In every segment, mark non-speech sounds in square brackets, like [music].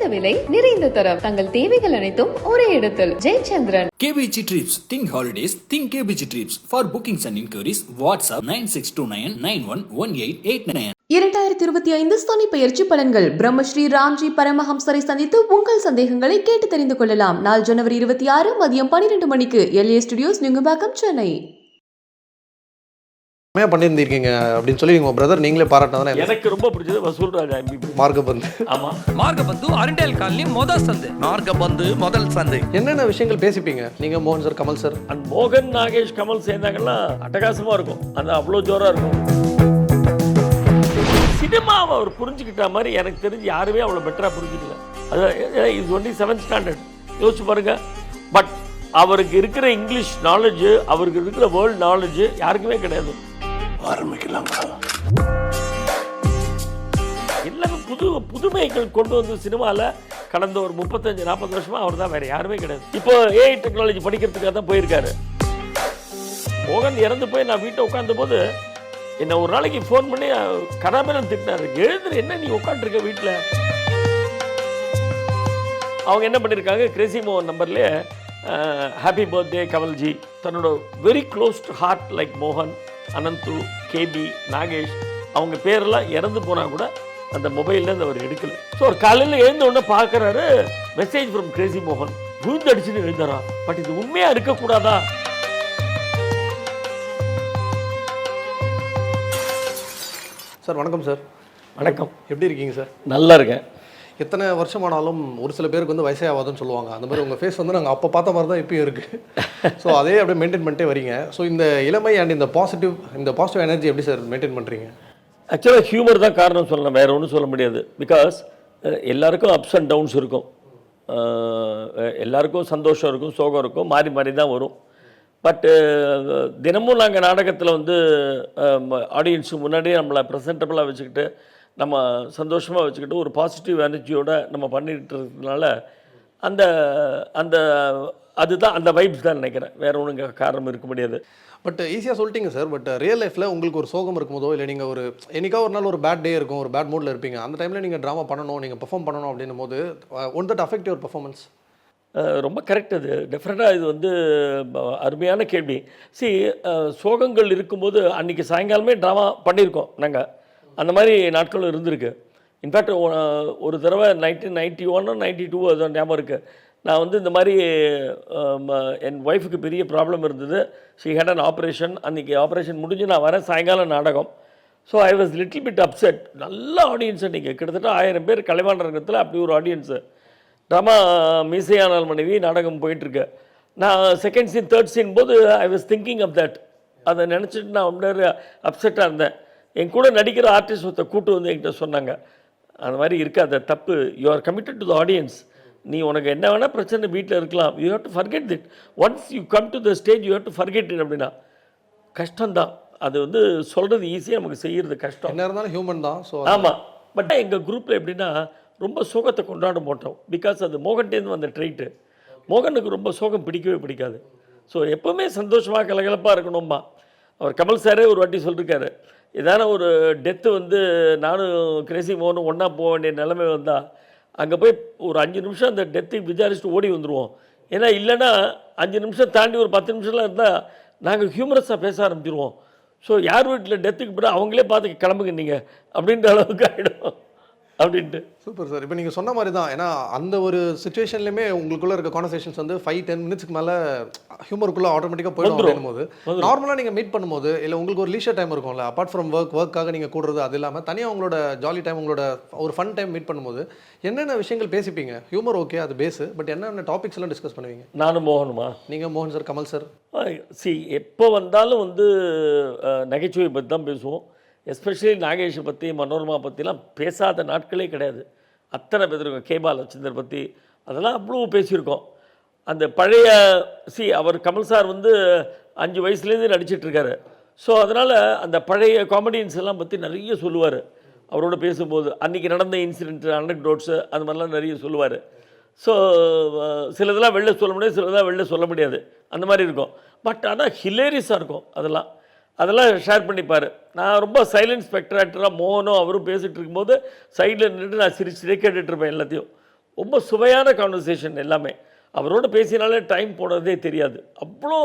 குறைந்த விலை நிறைந்த தரம் தங்கள் தேவைகள் அனைத்தும் ஒரே இடத்தில் Jayachandran KBG Trips. Think holidays. Think KBG Trips. For bookings and inquiries, WhatsApp 9629 911889. இரண்டாயிரத்தி இருபத்தி ஐந்து சனி பெயர்ச்சி பலன்கள் பிரம்மஸ்ரீ ராம்ஜி பரமஹம்சரை சந்தித்து உங்கள் சந்தேகங்களை கேட்டு தெரிந்து கொள்ளலாம் நாள் ஜனவரி இருபத்தி ஆறு மதியம் பன்னிரண்டு மணிக்கு எல்ஏ ஸ்டுடியோஸ் நுங்கம்பாக்கம் சென்னை செம்மையாக பண்ணியிருந்திருக்கீங்க அப்படின்னு சொல்லி உங்கள் பிரதர் நீங்களே பாராட்டினா எனக்கு ரொம்ப பிடிச்சது வசூல் ராஜா எம்பிபி மார்க்க பந்து ஆமா. மார்கபந்து அரிண்டேல் காலனி மொத சந்து. மார்க்கபந்து முதல் சந்தை. என்னென்ன விஷயங்கள் பேசிப்பீங்க? நீங்கள் மோகன் சார் கமல் சார் அந்த மோகன் நாகேஷ் கமல் சேர்ந்தாங்கன்னா அட்டகாசமா இருக்கும். அது அவ்வளோ ஜோரா இருக்கும். சினிமாவை அவர் புரிஞ்சுக்கிட்ட மாதிரி எனக்கு தெரிஞ்சு யாருமே அவ்வளோ பெட்டராக புரிஞ்சுக்கல. அது இஸ் ஒன்லி செவன்த் ஸ்டாண்டர்ட் யோசிச்சு பாருங்க. பட் அவருக்கு இருக்கிற இங்கிலீஷ் நாலேஜ் அவருக்கு இருக்கிற வேர்ல்ட் நாலேஜ் யாருக்குமே கிடையாது. எல்லாமே புது புதுமைகள் கொண்டு வந்து சினிமாவில் கடந்த ஒரு முப்பத்தஞ்சு நாற்பது வருஷமாக அவர் தான் வேற யாருமே கிடையாது. இப்போ ஏஐ டெக்னாலஜி படிக்கிறதுக்காக தான் போயிருக்காரு. மோகன் இறந்து போய் நான் வீட்டை உட்காந்த போது என்னை ஒரு நாளைக்கு ஃபோன் பண்ணி கராமேலன் திட்டினாரு. எழுதுற என்ன நீ உட்காந்துருக்க வீட்டில் அவங்க என்ன பண்ணியிருக்காங்க கிரேசி மோகன் நம்பர்லேயே ஹாப்பி பர்த்டே கமல்ஜி தன்னோட very close to heart like மோகன். அனந்து கேபி நாகேஷ் அவங்க பேரெல்லாம் இறந்து போனால் கூட அந்த மொபைல்லேருந்து அவர் எடுக்கல. ஸோ ஒரு காலையில் எழுந்த உடனே பார்க்குறாரு மெசேஜ் ஃப்ரம் கிரேசி மோகன் விழுந்தடிச்சுன்னு எழுதுறா பட் இது உண்மையாக இருக்கக்கூடாதா? சார் வணக்கம் சார். வணக்கம். எப்படி இருக்கீங்க சார்? நல்லா இருக்கேன். எத்தனை வருஷமானாலும் ஒரு சில பேருக்கு வந்து வயசே ஆகாதுன்னு சொல்லுவாங்க. அந்த மாதிரி உங்கள் ஃபேஸ் வந்து நாங்கள் அப்போ பார்த்த மாதிரி தான் இப்பயும் இருக்குது ஸோ அதே அப்படியே மெயின்டைன் பண்ணிட்டே வரீங்க. ஸோ இந்த இளமை அண்ட் இந்த பாசிட்டிவ் இந்த பாசிட்டிவ் எனர்ஜி எப்படி சார் மெயின்டைன் பண்ணுறீங்க ஆக்சுவலாக ஹியூமர் தான் காரணம் சொல்லலாம் வேறு ஒன்றும் சொல்ல முடியாது. பிகாஸ் எல்லாருக்கும் அப்ஸ் அண்ட் டவுன்ஸ் இருக்கும். எல்லாருக்கும் சந்தோஷம் இருக்கும் சோகம் இருக்கும் மாறி மாறி தான் வரும். பட்டு தினமும் நாங்கள் நாடகத்தில் வந்து ஆடியன்ஸுக்கு முன்னாடியே நம்மளை ப்ரெசன்டபுளாக வச்சுக்கிட்டு நம்ம சந்தோஷமாக வச்சுக்கிட்டு ஒரு பாசிட்டிவ் எனர்ஜியோட நம்ம பண்ணிட்டு இருக்கிறதுனால அந்த அந்த அதுதான் அந்த வைப்ஸ் தான் நினைக்கிறேன். வேற ஒன்றும் காரணம் இருக்க முடியாது. பட் ஈஸியாக சொல்லிட்டீங்க சார் பட் ரியல் லைஃப்பில் உங்களுக்கு ஒரு சோகம் இருக்கும்போதோ இல்லை நீங்கள் ஒரு என்னைக்கா ஒரு நாள் ஒரு பேட் டே இருக்கும் ஒரு பேட் மூடில் இருப்பீங்க. அந்த டைமில் நீங்கள் ட்ராமா பண்ணணும் நீங்கள் பெர்ஃபார்ம் பண்ணணும் அப்படின்னும் போது one that affect your performance ரொம்ப கரெக்ட் அது. டெஃபினட்டாக இது வந்து அருமையான கேள்வி. சி சோகங்கள் இருக்கும்போது அன்றைக்கி சாயங்காலமே ட்ராமா பண்ணியிருக்கோம் நாங்கள் அந்த மாதிரி நாட்களும் இருந்திருக்கு. இன்ஃபேக்ட் ஒரு தடவை நைன்டீன் நைன்ட்டி ஒன்னு நைன்ட்டி டூ அது ஞாபகம் இருக்குது நான் வந்து இந்த மாதிரி என் ஒய்ஃபுக்கு பெரிய ப்ராப்ளம் இருந்தது. ஷி ஹேட் அன் ஆப்ரேஷன் அன்றைக்கி ஆப்ரேஷன் முடிஞ்சு நான் வரேன். சாயங்காலம் நாடகம். So I was little bit upset நல்ல ஆடியன்ஸ் அன்றைக்கி கிட்டத்தட்ட ஆயிரம் பேர் கலைவாணர் அப்படி ஒரு ஆடியன்ஸு ட்ராமா மீசையானால் மனைவி நாடகம் போயிட்டுருக்கு. நான் செகண்ட் சீன் தேர்ட் சீன் போது I was thinking of that அதை நினச்சிட்டு நான் ரொம்ப அப்செட்டாக இருந்தேன். என் கூட நடிக்கிற ஆர்டிஸ்ட் ஒருத்த கூட்டு வந்து என்கிட்ட சொன்னாங்க அந்த மாதிரி இருக்காத தப்பு. You are committed to the audience நீ உனக்கு என்ன வேணால் பிரச்சனை வீட்டில் இருக்கலாம். You have to forget it once you come to the stage you have to forget it அப்படின்னா கஷ்டம்தான். அது வந்து சொல்கிறது ஈஸியாக நமக்கு செய்கிறது கஷ்டம். என்ன இருந்தாலும் ஹியூமன் தான் ஸோ ஆமாம் பட் எங்கள் குரூப்பில் எப்படின்னா ரொம்ப சோகத்தை கொண்டாட மாட்டோம். பிகாஸ் அது மோகன்டேருந்து வந்த ட்ரைட்டு மோகனுக்கு ரொம்ப சோகம் பிடிக்கவே பிடிக்காது. ஸோ எப்போவுமே சந்தோஷமாக கலகலப்பாக இருக்கணும்மா. அவர் கமல் சாரே ஒரு வாட்டி சொல்லியிருக்காரு ஏதான ஒரு டெத்து வந்து நானும் கிரேசி மோகனும் ஒன்றா போக வேண்டிய நிலைமை வந்தால் அங்கே போய் ஒரு அஞ்சு நிமிஷம் அந்த டெத்தை விசாரிச்சுட்டு ஓடி வந்துடுவோம் ஏன்னா இல்லைன்னா அஞ்சு நிமிஷம் தாண்டி ஒரு பத்து நிமிஷம்லாம் இருந்தால் நாங்கள் ஹியூமரஸாக பேச ஆரம்பிச்சிருவோம். ஸோ யார் வீட்டில் டெத்துக்கு பிறகு அவங்களே பார்த்து கிளம்புங்க நீங்கள் அப்படின்ற அளவுக்கு ஆகிடும் அப்படின்ட்டு. Super sir. இப்போ நீங்கள் சொன்ன மாதிரி தான். ஏன்னா அந்த ஒரு சுச்சுவேஷன்லையுமே உங்களுக்குள்ள இருக்க கான்வர்சேஷன்ஸ் வந்து ஃபைவ் டென் மினிட்ஸ்க்கு மேலே ஹியூமருக்குள்ள ஆட்டோமேட்டிக்காக போயிடும் போது நார்மலாக நீங்கள் மீட் பண்ணும்போது இல்லை உங்களுக்கு ஒரு லீஷர் டைம் இருக்கும்ல அப்பார்ட் ஃப்ரம் ஒர்க் ஒர்க்காக நீங்கள் கூடுறது அது இல்லாமல் தனியாக உங்களோட ஜாலி டைம் உங்களோட ஒரு ஃபன் டைம் மீட் பண்ணும்போது என்னென்ன விஷயங்கள் பேசிப்பீங்க? ஹியூமர் ஓகே அது பேஸு பட் என்னென்ன டாபிக்ஸ் எல்லாம் டிஸ்கஸ் பண்ணுவீங்க? நானும் மோகனுமா? நீங்கள் மோகன் சார் கமல் சார். சி எப்போ வந்தாலும் வந்து நகைச்சுவை பற்றி தான் பேசுவோம். எஸ்பெஷலி நாகேஷை பற்றி மனோரமா பற்றிலாம் பேசாத நாட்களே கிடையாது. அத்தனை பேர் இருக்கோம் கே. பாலச்சந்தர் பற்றி அதெல்லாம் அவ்வளோ பேசியிருக்கோம். அந்த பழைய சி அவர் கமல் சார் வந்து அஞ்சு வயசுலேருந்து நடிச்சிட்ருக்காரு. ஸோ அதனால் அந்த பழைய காமெடியன்ஸ் எல்லாம் பற்றி நிறைய சொல்லுவார். அவரோட பேசும்போது அன்றைக்கி நடந்த இன்சிடென்ட் அனக்டோட்ஸு அந்த மாதிரிலாம் நிறைய சொல்லுவார். ஸோ சிலதெல்லாம் வெளில சொல்ல முடியாது சிலதெல்லாம் வெளில சொல்ல முடியாது. அந்த மாதிரி இருக்கும். பட் ஆனால் ஹிலேரியஸாக இருக்கும் அதெல்லாம். அதெல்லாம் ஷேர் பண்ணிப்பார். நான் ரொம்ப சைலண்ட் ஸ்பெக்டராக்டராக மோகனும் அவரும் பேசிகிட்டு இருக்கும்போது சைடில் நின்றுட்டு நான் சிரிச்சுட்டே கேட்டுட்ருப்பேன் எல்லாத்தையும். ரொம்ப சுவையான கான்வர்சேஷன் எல்லாமே. அவரோட பேசினாலே டைம் போனதே தெரியாது. அவ்வளோ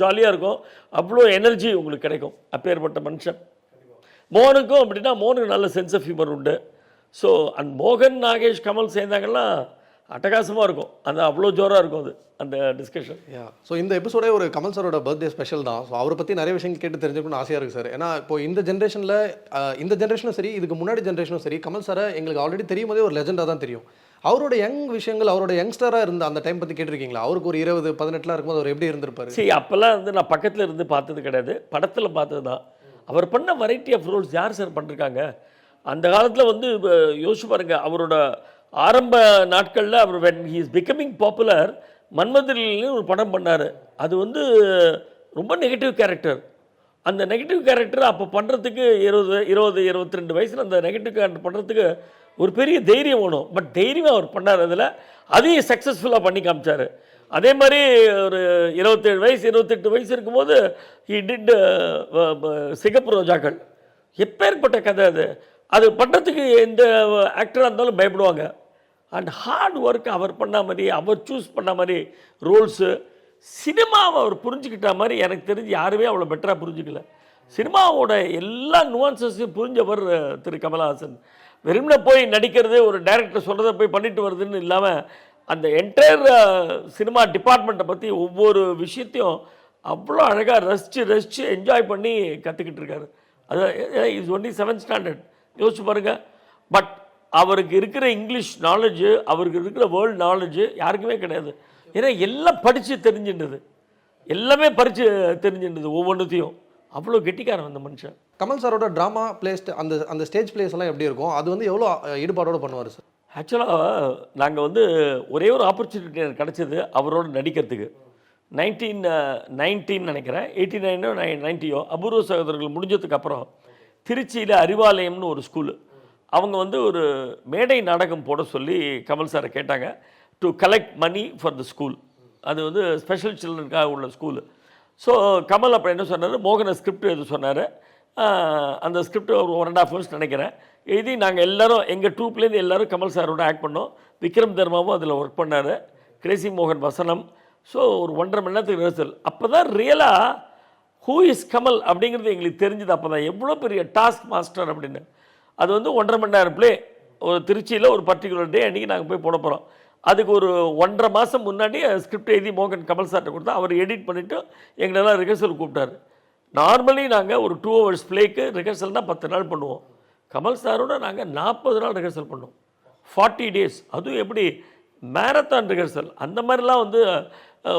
ஜாலியாக இருக்கும். அவ்வளோ எனர்ஜி உங்களுக்கு கிடைக்கும். அப்பேற்பட்ட மனுஷன். மோகனுக்கும் அப்படின்னா மோகனுக்கு நல்ல சென்ஸ் ஆஃப் ஹியூமர் உண்டு. ஸோ அண்ட் மோகன் நாகேஷ் கமல் சேர்ந்தாங்கன்னா அட்டகாசமாக இருக்கும். அந்த அவ்வளோ ஜோராக இருக்கும் அது அந்த டிஸ்கஷன் யா ஸோ இந்த எபிசோடே ஒரு கமல் சாரோட பர்த்டே ஸ்பெஷல் தான். ஸோ அவரை பற்றி நிறைய விஷயங்கள் கேட்டு தெரிஞ்சுக்கணும்னு ஆசையாக இருக்குது சார் ஏன்னா இப்போ இந்த ஜென்ரேஷனில் இந்த ஜென்ரேஷனும் சரி இதுக்கு முன்னாடி ஜென்ரேஷனும் சரி கமல் சாரை எங்களுக்கு ஆல்ரெடி தெரியும் போதே ஒரு லெஜெண்டாக தான் தெரியும். அவரோட யங் விஷயங்கள் அவரோட யங்ஸ்டராக இருந்த அந்த டைம் பற்றி கேட்டிருக்கீங்களா? அவருக்கு ஒரு இருபது பதினெட்டுலாம் இருக்கும்போது அவர் எப்படி இருந்திருப்பாரு? சரி அப்போல்லாம் வந்து நான் பக்கத்தில் இருந்து பார்த்தது கிடையாது. படத்தில் பார்த்தது தான். அவர் பண்ண வெரைட்டி ஆஃப் ரோல்ஸ் யார் சார் பண்ணிருக்காங்க? அந்த காலத்தில் வந்து யோசிச்சு பாருங்க அவரோட ஆரம்ப நாட்களில் அவர் when he is becoming popular மன்மதிரின்னு ஒரு படம் பண்ணார். அது வந்து ரொம்ப நெகட்டிவ் கேரக்டர் அந்த நெகட்டிவ் கேரக்டர் அப்போ பண்ணுறதுக்கு இருபது இருபது இருபத்தி ரெண்டு வயசில் அந்த நெகட்டிவ் கேரக்டர் பண்ணுறதுக்கு ஒரு பெரிய தைரியம் வேணும். பட் தைரியமாக அவர் பண்ணார் அதில். அதையும் சக்ஸஸ்ஃபுல்லாக பண்ணி காமிச்சார். அதே மாதிரி ஒரு இருபத்தேழு வயசு இருபத்தெட்டு வயசு இருக்கும்போது ஹி டிட் uh, சிகப்பு ரோஜாக்கள். எப்பேற்பட்ட கதை அது. அது பண்ணுறதுக்கு எந்த uh, ஆக்டராக இருந்தாலும் பயப்படுவாங்க. அண்ட் ஹார்ட் ஒர்க் அவர் பண்ண மாதிரி அவர் சூஸ் பண்ண மாதிரி ரோல்ஸு சினிமாவை அவர் புரிஞ்சுக்கிட்ட மாதிரி எனக்கு தெரிஞ்சு யாருமே அவ்வளோ பெட்டராக புரிஞ்சுக்கல. சினிமாவோட எல்லா நுவான்சஸையும் புரிஞ்சவர் திரு கமலஹாசன். வெறும்ன போய் நடிக்கிறது ஒரு டைரக்டர் சொல்கிறத போய் பண்ணிட்டு வருதுன்னு இல்லாமல் அந்த என்டையர் சினிமா டிபார்ட்மெண்ட்டை பற்றி ஒவ்வொரு விஷயத்தையும் அவ்வளோ அழகாக ரசித்து ரசித்து என்ஜாய் பண்ணி கற்றுக்கிட்டு இருக்காரு. அது இஸ் ஒன்லி செவன்த் ஸ்டாண்டர்ட் யோசிச்சு பாருங்கள் பட் அவருக்கு இருக்கிற இங்கிலீஷ் நாலேஜு அவருக்கு இருக்கிற வேர்ல்டு நாலேஜு யாருக்குமே கிடையாது. ஏன்னா எல்லாம் படித்து தெரிஞ்சின்றது. எல்லாமே படித்து தெரிஞ்சின்றது ஒவ்வொன்றுத்தையும் அவ்வளோ கெட்டிக்காரன் அந்த மனுஷன். கமல் சாரோட ட்ராமா பிளேஸ்ட் அந்த அந்த ஸ்டேஜ் பிளேஸ் எல்லாம் எப்படி இருக்கும்? அது வந்து எவ்வளோ ஈடுபாடோட பண்ணுவார் சார்? ஆக்சுவலாக நாங்கள் வந்து ஒரே ஒரு ஆப்பர்ச்சுனிட்டி எனக்கு கிடச்சிது அவரோட நடிக்கிறதுக்கு. நைன்டீன் நைன்டீன் நினைக்கிறேன். எயிட்டி நைனோ நைன் நைன்ட்டியோ அபூர்வ சகோதரர்கள் முடிஞ்சதுக்கு அப்புறம் திருச்சியில் அறிவாலயம்னு ஒரு ஸ்கூலு அவங்க வந்து ஒரு மேடை நாடகம் போட சொல்லி கமல் சாரை கேட்டாங்க to collect money for the school அது வந்து ஸ்பெஷல் சில்ட்ரனுக்காக உள்ள ஸ்கூலு ஸோ கமல் அப்புறம் என்ன சொன்னார்? மோகன ஸ்கிரிப்ட் எது சொன்னார். அந்த ஸ்கிரிப்ட் ஒரு ஒன் அண்ட் ஆஃப் ஹவர்ஸ் நினைக்கிறேன். எழுதி நாங்கள் எல்லாரும் எங்கள் டூப்லேருந்து எல்லாரும் கமல் சாரோட ஆக்ட் பண்ணோம். விக்ரம் தர்மாவும் அதில் ஒர்க் பண்ணார். கிரேசி மோகன் வசனம். ஸோ ஒரு ஒன்றரை மணி நேரத்துக்கு ரிஹர்சல் அப்போ தான் ரியலாக ஹூ இஸ் கமல்? அப்படிங்கிறது எங்களுக்கு தெரிஞ்சது. அப்போ தான் எவ்வளோ பெரிய டாஸ்க் மாஸ்டர் அப்படின்னு. அது வந்து ஒன்றரை மணி நேரம் ப்ளே ஒரு திருச்சியில் ஒரு பர்டிகுலர் டே அன்றைக்கி நாங்கள் போய் போட போகிறோம் அதுக்கு ஒரு ஒன்றரை மாதம் முன்னாடி ஸ்கிரிப்ட் எழுதி மோகன் கமல் சார்கிட்ட கொடுத்தா அவர் எடிட் பண்ணிவிட்டு எங்களெல்லாம் ரிஹர்சல் கூப்பிட்டாரு. நார்மலி நாங்கள் ஒரு டூ ஹவர்ஸ் ப்ளேக்கு ரிஹர்சல்னால் பத்து நாள் பண்ணுவோம். கமல் சாரோட நாங்கள் நாற்பது நாள் ரிஹர்சல் பண்ணுவோம். ஃபார்ட்டி டேஸ் அதுவும் எப்படி? மேரத்தான் ரிஹர்சல் அந்த மாதிரிலாம் வந்து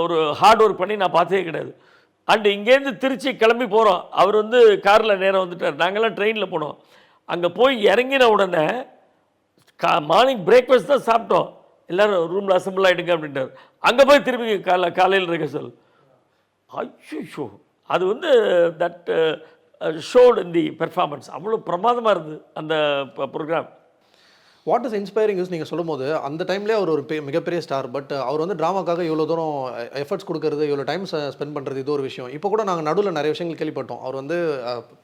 ஒரு ஹார்ட் ஒர்க் பண்ணி நான் பார்த்ததே கிடையாது. அண்டு இங்கேருந்து திருச்சி கிளம்பி போகிறோம் அவர் வந்து காரில் நேரம் வந்துட்டார். நாங்கள்லாம் ட்ரெயினில் போனோம். அங்கே போய் இறங்கின உடனே கா மார்னிங் பிரேக்ஃபாஸ்ட் தான் சாப்பிட்டோம். எல்லாரும் ரூமில் அசம்பிள் ஆகிடுங்க அப்படின்ட்டார். அங்கே போய் திரும்பி காலை காலையில் ரிஹர்சல் ஐயோ அது வந்து தட் ஷோடு இன் தி பெர்ஃபார்மன்ஸ் அவ்வளோ பிரமாதமாக இருந்தது அந்த programme what is inspiring is நீங்கள் சொல்லும்போது அந்த டைம்லேயே அவர் ஒரு மிகப்பெரிய ஸ்டார் பட் அவர் வந்து ட்ராமாக்காக இவ்வளோ தூரம் எஃபர்ட்ஸ் கொடுக்கறது இவ்வளோ டைம் ஸ்பெண்ட் பண்ணுறது இது ஒரு விஷயம். இப்போ கூட நாங்கள் நடுவில் நிறைய விஷயங்கள் கேள்விப்பட்டோம். அவர் வந்து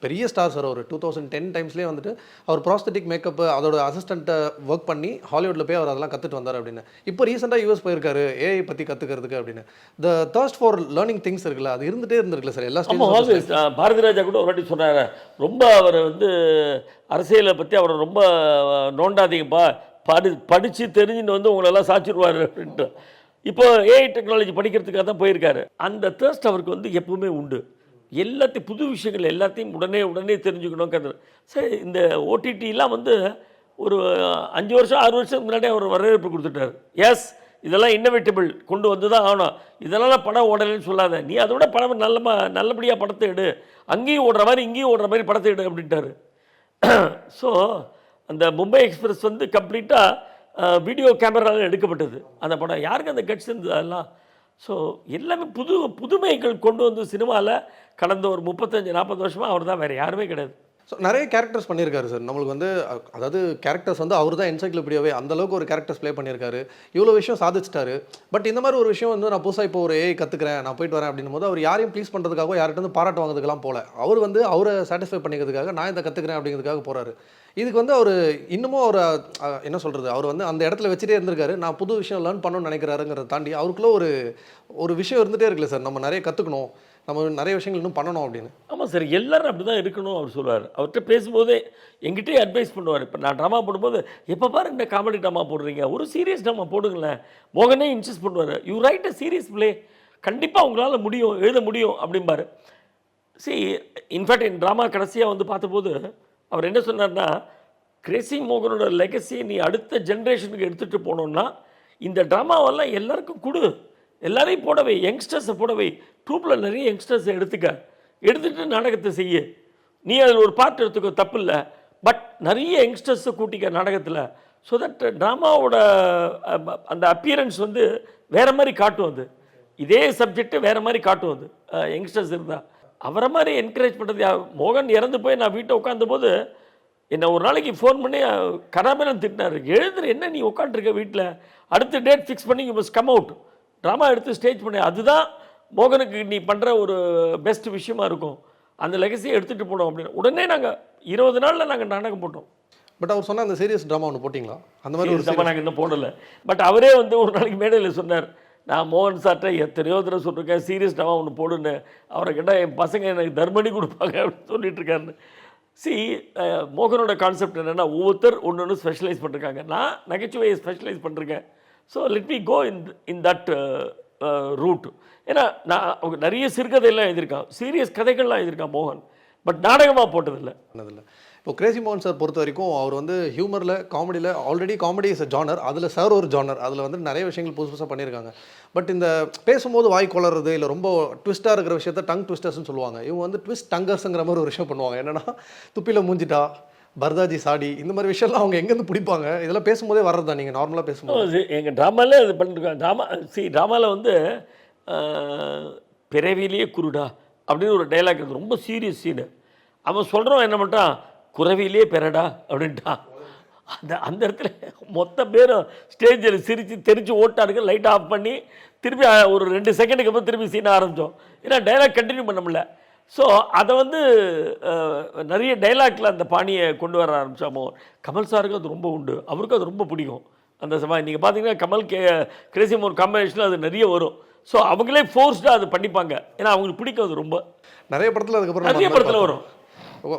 பெரிய ஸ்டார் சார் அவர். டூ தௌசண்ட் டென் டைம்ஸ்லேயே வந்துட்டு அவர் ப்ராஸ்தட்டிக் மேக்கப் அதோட அசிஸ்டண்ட்டை ஒர்க் பண்ணி ஹாலிவுட்டில் போய் அவர் அதெல்லாம் கற்றுட்டு வந்தார் அப்படின்னு. இப்போ ரீசெண்டாக யூஎஸ் போயிருக்காரு ஏஐ பற்றி கற்றுக்கிறதுக்கு அப்படின்னு. The thirst for learning things இருக்குல்ல அது இருந்துகிட்டே இருந்திருக்குல்ல சார் எல்லா பாரதி ராஜா கூட ஒரு வாட்டி சொன்னார். ரொம்ப அவர் வந்து அரசியலை பற்றி அவரை ரொம்ப நோண்டாதீங்கப்பா. படி படித்து தெரிஞ்சுன்னு வந்து உங்களெல்லாம் சாச்சிடுவார் அப்படின்ட்டு. இப்போ ஏஐ டெக்னாலஜி படிக்கிறதுக்காக தான் போயிருக்காரு. அந்த தேர்ஸ்ட் அவருக்கு வந்து எப்பவுமே உண்டு. எல்லாத்தையும் புது விஷயங்கள் எல்லாத்தையும் உடனே உடனே தெரிஞ்சுக்கணுங்கிறது. சரி இந்த ஓடிடிலாம் வந்து ஒரு அஞ்சு வருஷம் ஆறு வருஷம் முன்னாடி அவர் வரவேற்பு கொடுத்துட்டார். எஸ் இதெல்லாம் இன்னோவேட்டபிள் கொண்டு வந்து தான் ஆகணும். இதெல்லாம் படம் ஓடலைன்னு சொல்லாத. நீ அதோட படம் நல்ல நல்லபடியாக படத்தை எடு. அங்கேயும் ஓடுற மாதிரி இங்கேயும் ஓடுற மாதிரி படத்தை எடு அப்படின்ட்டாரு. [coughs] ஸோ அந்த மும்பை எக்ஸ்பிரஸ் வந்து கம்ப்ளீட்டாக வீடியோ கேமராவில் எடுக்கப்பட்டது. அந்த படம் யாருக்கு அந்த கட்ஸ் இருந்தது அதெல்லாம்? ஸோ எல்லாமே புது புதுமைகள் கொண்டு வந்து சினிமாவில் கடந்த ஒரு முப்பத்தஞ்சு நாற்பது வருஷமாக அவர் தான் வேறு யாருமே கிடையாது. ஸோ நிறைய கேரக்டர்ஸ் பண்ணியிருக்காரு சார் நம்மளுக்கு வந்து அதாவது கேரக்டர்ஸ் வந்து அவர் தான் என்சைக்ளோபீடியாவே அந்த அளவுக்கு ஒரு கேரக்டர்ஸ் ப்ளே பண்ணியிருக்காரு. இவ்வளோ விஷயம் சாதிச்சிட்டாரு. பட் இந்த மாதிரி ஒரு விஷயம் வந்து நான் புதுசாக இப்போ ஒரு ஏஐ கற்றுக்கிறேன் நான் போயிட்டு வரேன் அப்படின்னும் போது அவர் யாரையும் ப்ளீஸ் பண்ணுறதுக்காக யார்கிட்ட வந்து பாராட்டு வாங்குறதுக்கெல்லாம் போல. அவர் வந்து அவரை சாட்டிஸ்ஃபை பண்ணிக்கிறதுக்காக நான் இதை கற்றுக்கிறேன் அப்படிங்கிறதுக்காக போகிறாரு இதுக்கு வந்து அவர் இன்னமும் அவர் என்ன சொல்கிறது அவர் வந்து அந்த இடத்துல வச்சுட்டே இருந்திருக்காரு. நான் புது விஷயம் லேர்ன் பண்ணணும்னு நினைக்கிறாருங்கிறத தாண்டி அவருக்குள்ளே ஒரு ஒரு விஷயம் இருந்துகிட்டே இருக்குல்ல சார் நம்ம நிறைய கற்றுக்கணும் நம்ம நிறைய விஷயங்கள் இன்னும் பண்ணணும் அப்படின்னு. ஆமாம் சார் எல்லாரும் அப்படி தான் இருக்கணும் அவர் சொல்லுவார் அவர்கிட்ட பேசும்போதே எங்கிட்டே அட்வைஸ் பண்ணுவார். இப்போ நான் ட்ராமா போடும்போது எப்போ பாரு இந்த காமெடி ட்ராமா போடுறீங்க. ஒரு சீரியஸ் ட்ராமா போடுங்களேன். மோகனே இன்சிஸ்ட் பண்ணுவார். You write a serious play கண்டிப்பாக உங்களால் முடியும் எழுத முடியும் அப்படிம்பார். சி இன்ஃபேக்ட் என் ட்ராமா கடைசியாக வந்து பார்த்தபோது அவர் என்ன சொன்னார்னா கிரேசி மோகனோட லெகசியை நீ அடுத்த ஜென்ரேஷனுக்கு எடுத்துகிட்டு போனோன்னா இந்த ட்ராமாவெல்லாம் எல்லாருக்கும் கொடு. எல்லாரையும் போடவை யங்ஸ்டர்ஸை போடவை. ட்ரூப்பில் நிறைய யங்ஸ்டர்ஸை எடுத்துக்க. எடுத்துகிட்டு நாடகத்தை செய்ய. நீ அதில் ஒரு பார்ட் எடுத்துக்கோ தப்பு இல்லை பட் நிறைய யங்ஸ்டர்ஸை கூட்டிக்க நாடகத்தில். ஸோ தட் ட்ராமாவோட அந்த அப்பியரன்ஸ் வந்து வேறு மாதிரி காட்டும் அது. இதே சப்ஜெக்ட்டு வேறு மாதிரி காட்டும் அது. யங்ஸ்டர்ஸ் இருந்தால் அவரை மாதிரி என்கரேஜ் பண்ணுறது யா- மோகன் இறந்து போய் நான் வீட்டை உட்காந்த போது என்னை ஒரு நாளைக்கு ஃபோன் பண்ணி கராமேலம் திட்டினார். எழுதுற என்ன நீ உட்காந்துருக்க வீட்டில்? அடுத்த டேட் ஃபிக்ஸ் பண்ணி you must come out drama எடுத்து ஸ்டேஜ் பண்ணி. அதுதான் மோகனுக்கு நீ பண்ணுற ஒரு பெஸ்ட் விஷயமா இருக்கும். அந்த லெகசியை எடுத்துகிட்டு போனோம் அப்படின்னு. உடனே நாங்கள் இருபது நாளில் நாங்கள் நாடகம் போட்டோம். பட் அவர் சொன்ன அந்த சீரியஸ் ட்ராமா ஒன்று போட்டிங்களா? அந்த மாதிரி ஒரு சீரியஸாக நாங்கள் இன்னும் போடலை. பட் அவரே வந்து ஒரு நாளைக்கு மேடையில் சொன்னார் நான் மோகன் சார்ட்ட எத்தனையோ தடவை சொல்லியிருக்கேன் சீரியஸ் ட்ராமா ஒன்று போடுன்னு. அவரை கேட்டால் என் பசங்க எனக்கு தர்மணி கொடுப்பாங்க அப்படின்னு சொல்லிட்டு இருக்காருன்னு. சி மோகனோட கான்செப்ட் என்னென்னா ஒவ்வொருத்தர் ஒன்று ஒன்று ஸ்பெஷலைஸ் பண்ணிருக்காங்க. நான் நகைச்சுவையை ஸ்பெஷலைஸ் பண்ணிருக்கேன். So let me go in in that route ஏன்னா நான் அவங்க நிறைய சிறுகதையெல்லாம் எழுதியிருக்கான். சீரியஸ் கதைகள்லாம் எழுதியிருக்கான் மோகன். பட் நாடகமாக போட்டதில்லை. பண்ணதில்லை. இப்போ கிரேசி மோகன் சார் பொறுத்த வரைக்கும் அவர் வந்து ஹியூமரில் காமெடியில் ஆல்ரெடி காமெடி இஸ் ஜானர் அதில் சார் ஒரு ஜானர் அதில் வந்து நிறைய விஷயங்கள் புதுசு புதுசாக பண்ணியிருக்காங்க. பட் இந்த பேசும்போது வாய் கொளறது இல்லை ரொம்ப ட்விஸ்ட்டாக இருக்கிற விஷயத்த டங் ட்விஸ்டர்ஸ்னு சொல்லுவாங்க. இவங்க வந்து ட்விஸ்ட் டங்கர்ஸுங்கிற மாதிரி ஒரு விஷயம் பண்ணுவாங்க. என்னென்னா துப்பியில் மூஞ்சிட்டா பரதாஜி சாடி இந்த மாதிரி விஷயம்லாம் அவங்க எங்கேருந்து பிடிப்பாங்க? இதெல்லாம் பேசும்போதே வர்றதா நீங்கள் நார்மலாக பேசும்போது. எங்கள் ட்ராமாலே அது பண்ணிருக்காங்க. ட்ராமா சி ட்ராமாவில் வந்து பிறவிலேயே குருடா அப்படின்னு ஒரு டைலாக் இருக்குது. ரொம்ப சீரியஸ் சீனு அவன் சொல்கிறோம் என்ன பண்ணிட்டான் குறவிலே பெறடா அப்படின்ட்டான். அந்த அந்த இடத்துல மொத்த பேரும் ஸ்டேஜில் சிரித்து தெரிச்சு ஓட்டானுங்க லைட் ஆஃப் பண்ணி திருப்பி ஒரு ரெண்டு செகண்டுக்கு அப்புறம் திருப்பி சீனை ஆரம்பித்தோம் ஏன்னா டைலாக் கண்டினியூ பண்ண முடியல. ஸோ அதை வந்து நிறைய டைலாக்ல அந்த பாணியை கொண்டு வர ஆரம்பிச்சாமோ கமல் சாருக்கு அது ரொம்ப உண்டு. அவருக்கும் அது ரொம்ப பிடிக்கும். அந்த சமயம் நீங்கள் பார்த்தீங்கன்னா கமல் கே கிரேசி மோர் காம்பினேஷனில் அது நிறைய வரும். ஸோ அவங்களே ஃபோர்ஸ்டாக அது பண்ணிப்பாங்க. ஏன்னா அவங்களுக்கு பிடிக்கும் அது ரொம்ப. நிறைய படத்தில் அதுக்கப்புறம் நிறைய படத்தில். வரும்.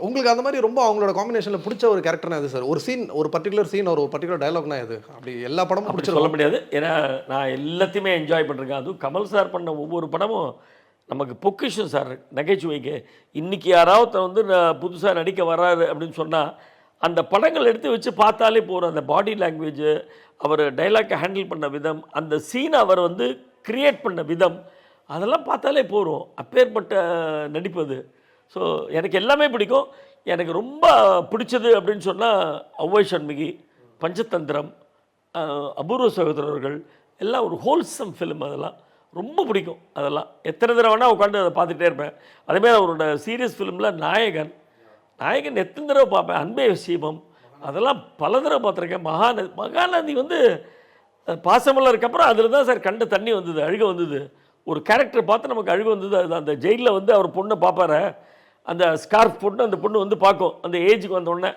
உங்களுக்கு அந்த மாதிரி ரொம்ப அவங்களோட காம்பினேஷனில் பிடிச்ச ஒரு கேரக்டர்னா எது சார் ஒரு சீன் ஒரு பர்டிகுலர் சீன் ஒரு பர்டிகுலர் டயலாக்னா எது? அப்படி எல்லா படமும் பிடிச்சிருக்கும். சொல்ல முடியாது. ஏன்னா நான் எல்லாத்தையுமே என்ஜாய் பண்ணிருக்கேன். அதுவும் கமல் சார் பண்ண ஒவ்வொரு படமும் நமக்கு பொக்கிஷம் சார் நகைச்சுவைக்கு. இன்றைக்கி யாராவது வந்து நான் புதுசாக நடிக்க வராரு அப்படின்னு சொன்னால் அந்த படங்கள் எடுத்து வச்சு பார்த்தாலே போகிற அந்த பாடி லாங்குவேஜ் அவர் டைலாக்கை ஹேண்டில் பண்ண விதம் அந்த சீனை அவர் வந்து க்ரியேட் பண்ண விதம் அதெல்லாம் பார்த்தாலே போகிறோம் அப்பேற்பட்ட நடிப்பது ஸோ எனக்கு எல்லாமே பிடிக்கும். எனக்கு ரொம்ப பிடிச்சது அப்படின்னு சொன்னால் ஔவை சண்முகி பஞ்சதந்திரம் அபூர்வ சகோதரர்கள் எல்லாம் ஒரு ஹோல்சம் ஃபிலிம் அதெல்லாம். ரொம்ப பிடிக்கும் அதெல்லாம். எத்தனை தடவை வேணால் உட்காந்து அதை பார்த்துட்டே இருப்பேன். அதேமாதிரி அவரோட சீரியஸ் ஃபிலிமில் நாயகன். நாயகன் எத்தனை தடவை பார்ப்பேன்? அன்பே சீமம் அதெல்லாம் பல தடவை பார்த்துருக்கேன். மகாநதி மகாநதி வந்து பாசமெல்லாம் பாசமலருக்கு அதில் தான் சார் கண்ட தண்ணி வந்தது அழுக வந்தது. ஒரு கேரக்டர் பார்த்து நமக்கு அழுக வந்தது. அது அந்த ஜெயிலில் வந்து அவர் பொண்ணை பார்ப்பாரு. அந்த ஸ்கார்ஃப் போட்டு அந்த பொண்ணு வந்து பார்க்கும். அந்த ஏஜுக்கு வந்தோடனே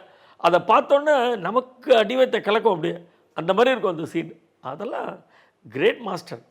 அதை பார்த்தோன்னே நமக்கு அடிவத்தை கலக்கும் அப்படியே. அந்த மாதிரி இருக்கும் அந்த சீன் அதெல்லாம் கிரேட் மாஸ்டர்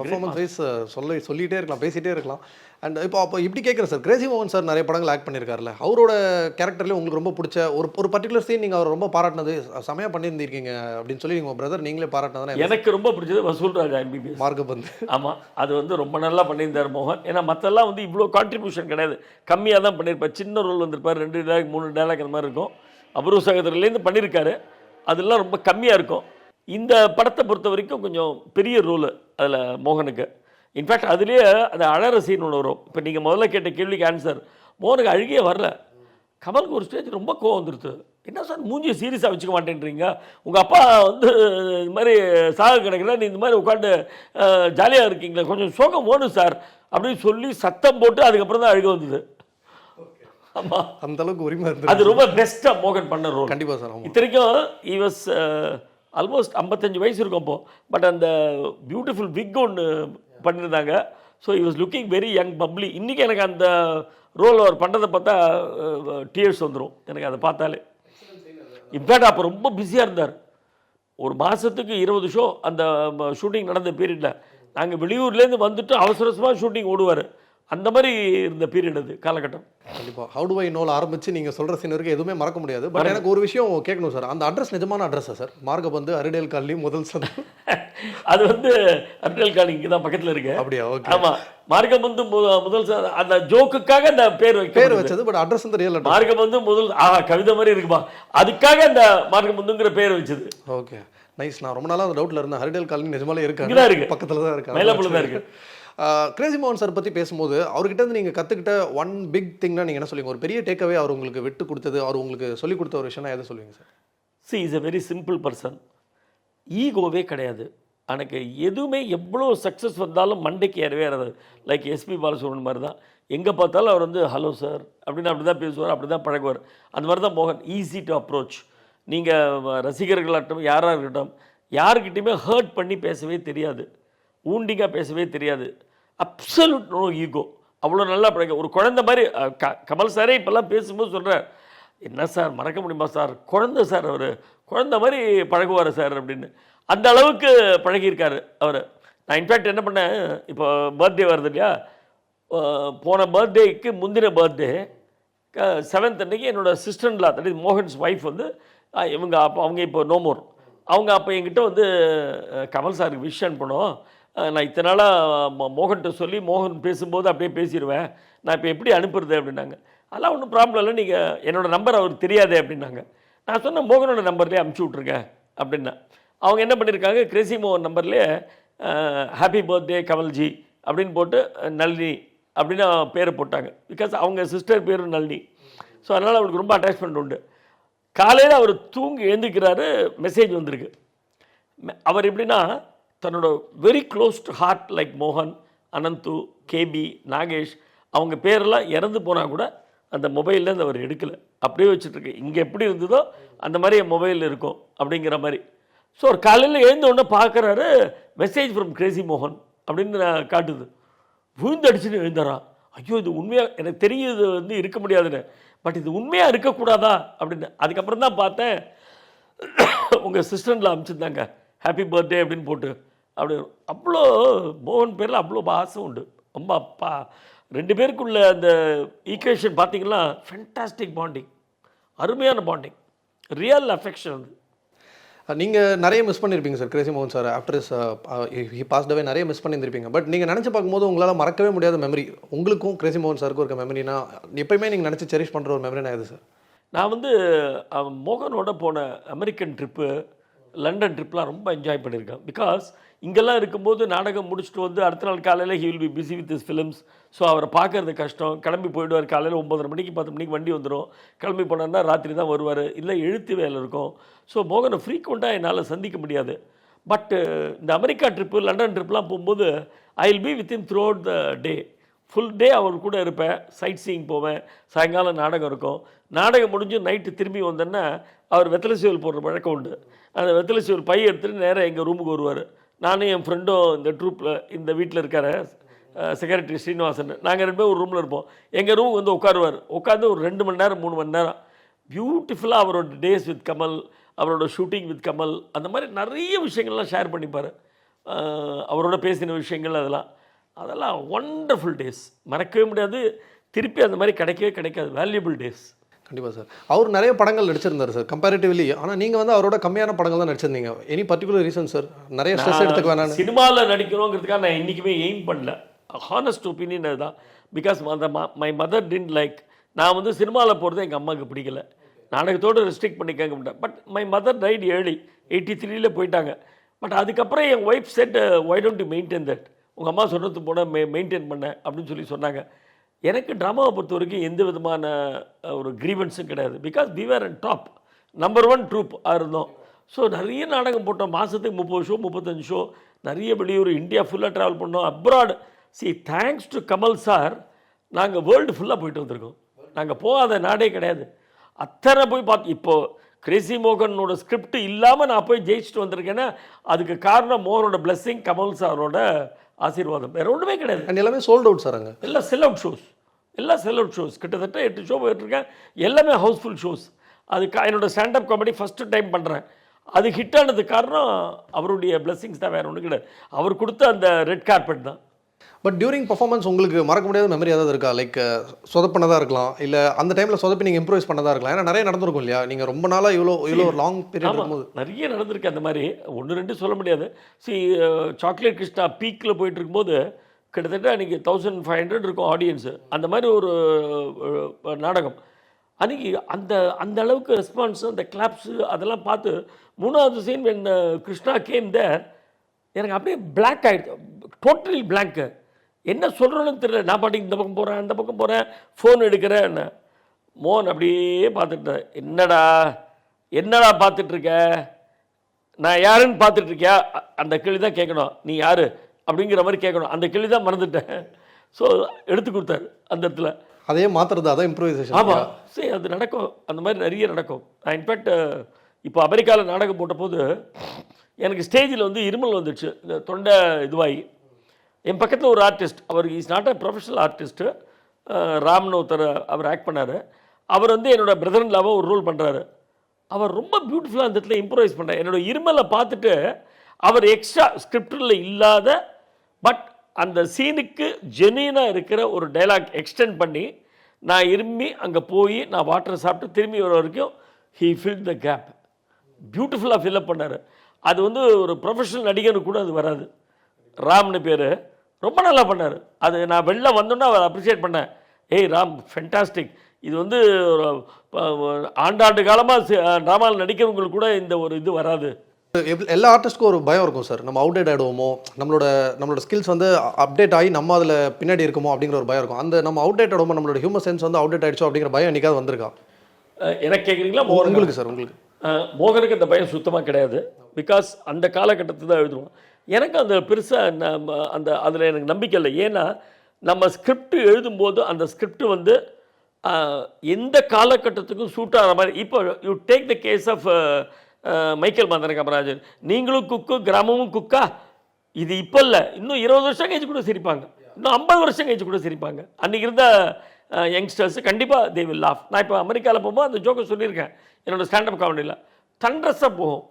பர்ஃபார்மன்ஸ் வைஸ் சொல்ல சொல்லிகிட்டே இருக்கலாம் பேசிகிட்டே இருக்கலாம். அண்ட் இப்போ அப்போ இப்படி கேட்குறேன் சார் கிரேசி மோகன் சார் நிறைய படங்கள் ஆக்ட் பண்ணியிருக்காருல்ல அவரோட கேரக்டர்லேயே உங்களுக்கு ரொம்ப பிடிச்ச ஒரு ஒரு பர்டிகுலர் சீன் நீங்கள் அவர் ரொம்ப பாராட்டினது செமையாக பண்ணியிருந்திருக்கீங்க அப்படின்னு சொல்லி உங்கள் பிரதர் நீங்களே பாராட்டினதுனா எனக்கு ரொம்ப பிடிச்சது வசூல் ராஜா எம்பிபிஎஸ் மார்க்கப் வந்து. ஆமாம் அது வந்து ரொம்ப நல்லா பண்ணியிருந்தார் மோகன். ஏன்னா மற்றெல்லாம் வந்து இவ்வளோ கான்ட்ரிபியூஷன் கிடையாது. கம்மியாக தான் பண்ணியிருப்பார். சின்ன ரோல் வந்திருப்பார். ரெண்டு டேலாக் மூணு டேலாக் அந்த மாதிரி இருக்கும். அபூர்வ சகோதரர்லேருந்து பண்ணியிருக்காரு. அதெல்லாம் ரொம்ப கம்மியாக இருக்கும். இந்த படத்தை பொறுத்த வரைக்கும் கொஞ்சம் பெரிய ரோல் அதில் மோகனுக்கு. இன்ஃபேக்ட் அதுலேயே அந்த அழற சீன் ஒன்று வரும். இப்போ நீங்கள் முதல்ல கேட்ட கேள்விக்கு ஆன்சர் மோகனுக்கு அழுகியே வரல. கமலுக்கு ஒரு ஸ்டேஜ் ரொம்ப கோவம் வந்துருது. என்ன சார் மூஞ்சியை சீரியஸாக வச்சுக்க மாட்டேன்றீங்க? உங்கள் அப்பா வந்து இது மாதிரி சாக கிடைக்கல நீ இந்த மாதிரி உட்காந்து ஜாலியாக இருக்கீங்களே. கொஞ்சம் சோகம் ஓடும் சார். அப்படின்னு சொல்லி சத்தம் போட்டு அதுக்கப்புறம் தான் அழுக வந்தது. ஆமாம் அந்த அளவுக்கு உரிமை அது ரொம்ப பெஸ்ட்டாக மோகன் பண்ண ரோல் கண்டிப்பா சார் இத்தனைக்கும் வாஸ் ஆல்மோஸ்ட் ஐம்பத்தஞ்சு வயசு இருக்கும் அப்போது பட் அந்த பியூட்டிஃபுல் விக் ஒன்று பண்ணியிருந்தாங்க so he was looking very young bubbly இன்றைக்கி எனக்கு அந்த ரோல் அவர் பண்ணுறதை பார்த்தா டீயர்ஸ் வந்துடும் எனக்கு அதை பார்த்தாலே. இன்ஃபேக்ட் அப்போ ரொம்ப பிஸியாக இருந்தார். ஒரு மாதத்துக்கு இருபது ஷோ அந்த ஷூட்டிங் நடந்த பீரியடில் நாங்கள் வெளியூர்லேருந்து வந்துட்டு அவசர அவசரமாக ஷூட்டிங் ஓடுவார். அந்த மாதிரி இருந்த பீரியட் அது காலகட்டம். கண்டிப்பா. ஹவு டு ஐ நோல ஆரம்பிச்சு நீங்க சொல்ற சீன் வரைக்கும் எதுவுமே மறக்க முடியாது. பட் எனக்கு ஒரு விஷயம் கேட்கணும் சார் அந்த அட்ரஸ் நிஜமான அட்ரஸா சார் மார்கபந்து அரிடேல் காலனி முதல் சந்தை. [laughs] அது வந்து அர்டல் காலனி இங்கே தான் பக்கத்தில் இருக்கு. அப்படியா? ஓகே ஆமா. மார்க்கம் வந்து முதல் அந்த ஜோக்குக்காக அந்த பேர் பேர் வச்சது பட் அட்ரஸ் வந்து ரியல் மார்க்கம் வந்து முதல் ஆ கவிதை மாதிரி இருக்குமா. அதுக்காக அந்த மார்க்கம் வந்துங்கிற பேர் வச்சது. ஓகே நைஸ் நான் ரொம்ப நாளா அந்த டவுட்ல இருந்தேன். ஹரிடேல் காலனி நிஜமாலே இருக்காங்க இருக்கு. பக்கத்துல தான் இருக்கு. மயிலாப்பூர்ல தான் இருக்கு. கிரேசி மோகன் சார் பற்றி பேசும்போது அவர்கிட்ட இருந்து கற்றுக்கிட்ட ஒன் பிக் திங்னா நீங்கள் என்ன சொல்லுவீங்க? ஒரு பெரிய டேக்அவே அவர் உங்களுக்கு விட்டு கொடுத்தது அவர் உங்களுக்கு சொல்லிக் கொடுத்த ஒரு விஷயம்னா எதை சொல்லுவீங்க sir she is a very simple person ஈகோவே கிடையாது. எனக்கு எதுவுமே எவ்வளோ சக்ஸஸ் வந்தாலும் மண்டைக்கு ஏறவே ஏறாது. லைக் எஸ்பி பாலசுப்ரமணியன் மாதிரி தான். எங்கே பார்த்தாலும் அவர் வந்து ஹலோ சார் அப்படின்னு அப்படி தான் பேசுவார் அப்படி தான் பழகுவார். அந்த மாதிரி தான் மோகன். ஈஸி டு அப்ரோச் நீங்கள் ரசிகர்களாகட்டும் யாராக இருக்கட்டும் யாருக்கிட்டையுமே ஹர்ட் பண்ணி பேசவே தெரியாது. ஊண்டிங்காக பேசவே தெரியாது. அப்சல்யூட் நோ ஈகோ அவ்வளோ நல்லா பழக ஒரு குழந்தை மாதிரி க கமல் சாரே இப்போல்லாம் பேசும்போது சொல்கிறார் என்ன சார் மறக்க முடியுமா சார்? குழந்தை சார் அவர். குழந்தை மாதிரி பழகுவார் சார் அப்படின்னு. அந்த அளவுக்கு பழகியிருக்காரு அவர். நான் இன்ஃபேக்ட் என்ன பண்ணேன் இப்போ பர்த்டே வருது இல்லையா? போன பர்த்டேக்கு முந்தின பர்த்டே செவன்த் அன்னைக்கு என்னோட சிஸ்டர்லா தட் மோகன்ஸ் ஒய்ஃப் வந்து இவங்க அப்போ அவங்க இப்போ நோமோர் அவங்க அப்போ என்கிட்ட வந்து கமல் சாருக்கு விஷ் அனுப்பணும். நான் இத்தனை நாளாக மோகன்கிட்ட சொல்லி மோகன் பேசும்போது அப்படியே பேசிடுவேன். நான் இப்போ எப்படி அனுப்புறது அப்படின்னாங்க. அதெல்லாம் ஒன்றும் ப்ராப்ளம் இல்லை. நீங்கள் என்னோடய நம்பர் அவருக்கு தெரியாதே அப்படின்னாங்க. நான் சொன்ன மோகனோட நம்பர்லேயே அமுச்சு விட்ருங்க அப்படின்னா. அவங்க என்ன பண்ணியிருக்காங்க கிரேசி மோகன் நம்பர்லேயே ஹாப்பி பர்த்டே கமல்ஜி அப்படின்னு போட்டு நளினி அப்படின்னு பேரை போட்டாங்க. பிகாஸ் அவங்க சிஸ்டர் பேர் நளினி. ஸோ அதனால் அவருக்கு ரொம்ப அட்டாச்மெண்ட் உண்டு. காலையில் அவர் தூங்கி எழுந்திருக்கிறாரு மெசேஜ் வந்திருக்கு. அவர் எப்படின்னா தன்னோட very close to heart like மோகன் அனந்து கேபி நாகேஷ் அவங்க பேரெல்லாம் இறந்து போனால் கூட அந்த மொபைல்லேருந்து அவர் எடுக்கலை. அப்படியே வச்சுட்ருக்கு இங்கே எப்படி இருந்ததோ அந்த மாதிரி என் மொபைல் இருக்கும் அப்படிங்கிற மாதிரி. ஸோ ஒரு காலையில் எழுந்த உடனே பார்க்குறாரு மெசேஜ் ஃப்ரம் கிரேசி மோகன் அப்படின்னு நான் காட்டுது. விழுந்தடிச்சுன்னு எழுந்துறான் ஐயோ இது உண்மையாக எனக்கு தெரியும் இது வந்து இருக்க முடியாதுன்னு. பட் இது உண்மையாக இருக்கக்கூடாதா? அப்படின்னு. அதுக்கப்புறம் தான் பார்த்தேன். உங்கள் சிஸ்டரில் அனுப்பிச்சிருந்தாங்க ஹாப்பி பர்த்டே அப்படின்னு போட்டு. அப்படி அவ்வளோ மோகன் பேரில் அவ்வளோ பாசம் உண்டு. ரொம்ப அப்பா ரெண்டு பேருக்குள்ள அந்த ஈக்குவேஷன் பார்த்தீங்கன்னா ஃபென்டாஸ்டிக் பாண்டிங் அருமையான பாண்டிங் ரியல் அஃபெக்ஷன் அது. நீங்க நிறைய மிஸ் பண்ணிருப்பீங்க சார் கிரேசி மோகன் sir after he passed away நிறைய மிஸ் பண்ணியிருப்பீங்க பட் நீங்க நினைச்சு பார்க்கும்போது உங்களால மறக்கவே முடியாத மெமரி உங்களுக்கும் கிரேசி மோகன் சாருக்கும் இருக்க மெமரினா எப்பயுமே நீங்க நினைச்சு செரிஷ் பண்ற ஒரு மெமரினா எது சார் நான் வந்து மோகனோட போன அமெரிக்கன் ட்ரிப்பு லண்டன் ட்ரிப்லாம் ரொம்ப என்ஜாய் பண்ணியிருக்கேன். பிகாஸ் இங்கெல்லாம் இருக்கும்போது நாடகம் முடிச்சுட்டு வந்து அடுத்த நாள் காலையில் he will be busy with his films so அவரை பார்க்கறது கஷ்டம். கிளம்பி போயிடுவார் காலையில் ஒம்பதரை மணிக்கு பத்து மணிக்கு வண்டி வந்துடும் கிளம்பி போனார்னா ராத்திரி தான் வருவார். இல்லை எழுத்து வேலை இருக்கும். ஸோ மோகனை ஃப்ரீக்வெண்ட்டாக என்னால் சந்திக்க முடியாது. பட்டு இந்த அமெரிக்கா ட்ரிப்பு லண்டன் ட்ரிப்லாம் போகும்போது I will be within throughout the day full day அவர் கூட இருப்பேன். சைட் சீயிங் போவேன். சாயங்காலம் நாடகம் இருக்கும். நாடகம் முடிஞ்சு நைட்டு திரும்பி வந்தேன்னா அவர் வெத்தலை சீவல் போடுற பழக்கம் உண்டு. அந்த வெத்தலை சீவல் பை எடுத்துகிட்டு நேராக எங்கள் ரூமுக்கு வருவார். நானும் என் ஃப்ரெண்டும் இந்த ட்ரூப்பில் இந்த வீட்டில் இருக்கிற செக்ரட்டரி ஸ்ரீனிவாசன். நாங்கள் ரெண்டு பேரும் ஒரு ரூமில் இருப்போம். எங்கள் ரூம் வந்து உட்காருவார். உட்காந்து ஒரு ரெண்டு மணி நேரம் மூணு மணி நேரம் பியூட்டிஃபுல்லாக அவரோட டேஸ் வித் கமல் அவரோட ஷூட்டிங் வித் கமல் அந்த மாதிரி நிறைய விஷயங்கள்லாம் ஷேர் பண்ணிப்பார். அவரோட பேசின விஷயங்கள் அதெல்லாம். அதெல்லாம் ஒண்டர்ஃபுல் டேஸ் மறக்கவே முடியாது. திருப்பி அந்த மாதிரி கிடைக்கவே கிடைக்காது. வேல்யூபிள் டேஸ் கண்டிப்பா சார். அவர் நிறைய படங்கள் நடிச்சிருந்தாரு சார் கம்பேரிட்டிவ்லி ஆனா நீங்க வந்து அவரோட கம்மியான படங்கள் தான் நடிச்சிருந்தீங்க. எனி பர்டிகுலர் ரீசன் சார் நிறைய ஸ்ட்ரெஸ் எடுத்துக்க வேணாம் சினிமாவில் நடிக்கணுங்கிறதுக்காக நான் என்றைக்குமே எய்ம் பண்ணல. ஹானஸ்ட் ஒப்பீனியன் அதுதான். பிகாஸ் அந்த மை மதர் டின் லைக் நான் வந்து சினிமாவில் போகிறது எங்கள் அம்மாவுக்கு பிடிக்கல. நாடகத்தோடு ரெஸ்ட்ரிக்ட் பண்ணி கேட்க மாட்டேன் but my mother right early eighty த்ரீல போயிட்டாங்க. பட் அதுக்கப்புறம் என் wife said why don't to maintain that உங்கள் அம்மா சொல்கிறது போன மெ மெயின்டைன் பண்ண அப்படின்னு சொல்லி சொன்னாங்க. எனக்கு ட்ராமாவை பொறுத்த வரைக்கும் எந்த விதமான ஒரு கிரீவன்ஸும் கிடையாது. Because we were and top number one troupe இருந்தோம். ஸோ நிறைய நாடகம் போட்டோம். மாதத்துக்கு முப்பது ஷோ முப்பத்தஞ்சு ஷோ நிறைய வெளியூர் இந்தியா ஃபுல்லாக ட்ராவல் பண்ணோம். Abroad C thanks to Kamal sir நாங்கள் வேர்ல்டு ஃபுல்லாக போயிட்டு வந்திருக்கோம். நாங்கள் போகாத நாடே கிடையாது. அத்தனை போய் பார்த்து இப்போது கிரேசி மோகனோட ஸ்கிரிப்ட் இல்லாமல் நான் போய் ஜெயிச்சுட்டு வந்திருக்கேன்னா அதுக்கு காரணம் மோகனோட பிளெஸ்ஸிங் கமல் சாரோட ஆசீர்வாதம். வேற ஒன்றுமே கிடையாது. அண்ட் எல்லாமே சோல்ட் அவுட் சார் அங்கே. எல்லாம் செல் அவுட் ஷோஸ் எல்லாம் செல் அவுட் ஷோஸ் கிட்டத்தட்ட எட்டு ஷோ போயிட்டுருக்கேன். எல்லாமே ஹவுஸ்ஃபுல் ஷோஸ் அது கா- என்னோட ஸ்டாண்டப் காமெடி ஃபஸ்ட்டு டைம் பண்ணுறேன் அது ஹிட் ஆனதுக்கு காரணம் அவருடைய பிளெஸிங்ஸ் தான் வேறு ஒன்றும் கிடையாது. அவர் கொடுத்த அந்த ரெட் கார்பெட் தான். பட் டியூரிங் பர்ஃபார்மன்ஸ் உங்களுக்கு மறக்க முடியாத மெமரி ஏதாவது இருக்கா? லைக் சொதப்பினதாக இருக்கலாம். இல்லை அந்த டைமில் சொதப்பி நீங்கள் இம்ப்ரூவைஸ் பண்ணதாக இருக்கலாம். ஏன்னா நிறைய நடந்திருக்கும் இல்லையா? நீங்கள் ரொம்ப நாளாக இவ்வளோ இவ்வளோ லாங் பீரியட் இருக்கும்போது. நிறைய நடந்திருக்கு அந்த மாதிரி. ஒன்று ரெண்டு சொல்ல முடியாது. சி சாக்லேட் கிருஷ்ணா பீக்கில் போயிட்டு இருக்கும்போது கிட்டத்தட்ட அன்றைக்கி தௌசண்ட் ஃபைவ் ஹண்ட்ரட் இருக்கும் ஆடியன்ஸு அந்த மாதிரி ஒரு நாடகம். அன்றைக்கி அந்த அந்த அளவுக்கு ரெஸ்பான்ஸு அந்த கிளாப்ஸு அதெல்லாம் பார்த்து மூணாவது scene when Krishna came there எனக்கு அப்படியே பிளாக் ஆகிடுது டோட்டலி பிளாங்க்கு என்ன சொல்கிறோன்னு தெரியல. நான் பாட்டுக்கு இந்த பக்கம் போகிறேன் அந்த பக்கம் போகிறேன் ஃபோன் எடுக்கிறேன். என்ன மோகன் அப்படியே பார்த்துட்டேன் என்னடா என்னடா பார்த்துட்டு இருக்க நான் யாருன்னு அ- அந்த கேள்வி தான் கேட்கணும். நீ யாரு? அப்படிங்கிற மாதிரி கேட்கணும். அந்த கேள்வி தான் மறந்துட்டேன். ஸோ எடுத்து கொடுத்தாரு அந்த இடத்துல. அதையே மாற்றுறது அதான் இம்ப்ரூவைசேஷன் ஆமாம் சரி அது நடக்கும். அந்த மாதிரி நிறைய நடக்கும். நான் இன்ஃபேக்ட் இப்போ அமெரிக்காவில் நாடகம் போட்ட போது எனக்கு ஸ்டேஜில் வந்து இருமல் வந்துடுச்சு. இந்த தொண்டை இதுவாகி. என் பக்கத்தில் ஒரு artist our is not a professional artist ராம்னு ஒருத்தர் அவர் ஆக்ட் பண்ணார். அவர் வந்து என்னோடய பிரதர் லாவாக ஒரு ரோல் பண்ணுறாரு அவர் ரொம்ப பியூட்டிஃபுல்லாக அந்த இடத்துல இம்ப்ரவைஸ் பண்ணார். என்னோடய இருமலை பார்த்துட்டு அவர் எக்ஸ்ட்ரா ஸ்கிரிப்டில் இல்லாத பட் அந்த சீனுக்கு ஜெனியூனாக இருக்கிற ஒரு டைலாக் எக்ஸ்டெண்ட் பண்ணி நான் இரும்பி அங்கே போய் நான் வாட்டர் சாப்பிட்டு திரும்பி வர வரைக்கும் ஹீ ஃபில் த கேப் பியூட்டிஃபுல்லாக ஃபில்அப் பண்ணார். அது வந்து ஒரு ப்ரொஃபஷனல் நடிகருக்கு கூட அது வராது. ராம்னு பேர். ரொம்ப நல்லா பண்ணார். அது நான் வெளில வந்தோன்னே அவர் அப்ரிஷியேட் பண்ணேன். ஏய் ராம் ஃபென்டாஸ்டிக் இது வந்து ஆண்டாண்டு காலமாக ட்ராமாவில் நடிக்கிறவங்களுக்கு கூட இந்த ஒரு இது வராது. எல்லா ஆர்டிஸ்ட்க்கும் ஒரு பயம் இருக்கும் சார் நம்ம அவுடேட் ஆகிடுவோமோ நம்மளோட நம்மளோட ஸ்கில்ஸ் வந்து அப்டேட் ஆகி நம்ம அதில் பின்னாடி இருக்குமோ அப்படிங்கிற ஒரு பயம் இருக்கும். அந்த நம்ம அவுடேட் ஆகிடுவோமோ நம்மளோட ஹியூமன் சென்ஸ் வந்து அவுடேட் ஆயிடுச்சோ அப்படிங்கிற பயம் என்னைக்காவது வந்திருக்கா? எனக்கு கேட்குறீங்களா உங்களுக்கு சார் உங்களுக்கு. மோகனுக்கு அந்த பயம் சுத்தமாக கிடையாது. பிகாஸ் அந்த காலகட்டத்தில் தான் எழுதுவோம். எனக்கு அந்த பெருசாக நம்ம அந்த அதில் எனக்கு நம்பிக்கை இல்லை. ஏன்னா நம்ம ஸ்கிரிப்ட் எழுதும்போது அந்த ஸ்கிரிப்ட் வந்து எந்த காலகட்டத்துக்கும் சூட் ஆகிற மாதிரி இப்போ you take the case of Michael Madana Kamarajan நீங்களும் குக்கு கிராமமும் குக்கா இது இப்போ இல்லை. இன்னும் இருபது வருஷம் கழிச்சு கூட சிரிப்பாங்க. இன்னும் ஐம்பது வருஷம் கழிச்சு கூட சிரிப்பாங்க. அன்றைக்கி இருந்த யங்ஸ்டர்ஸ் கண்டிப்பாக தே வில் லாஃப் நான் இப்போ அமெரிக்காவில் போகும்போது அந்த ஜோக்கை சொல்லியிருக்கேன். என்னோட ஸ்டாண்டப் காமெடியில் தண்ட்ரஸாக போகும்.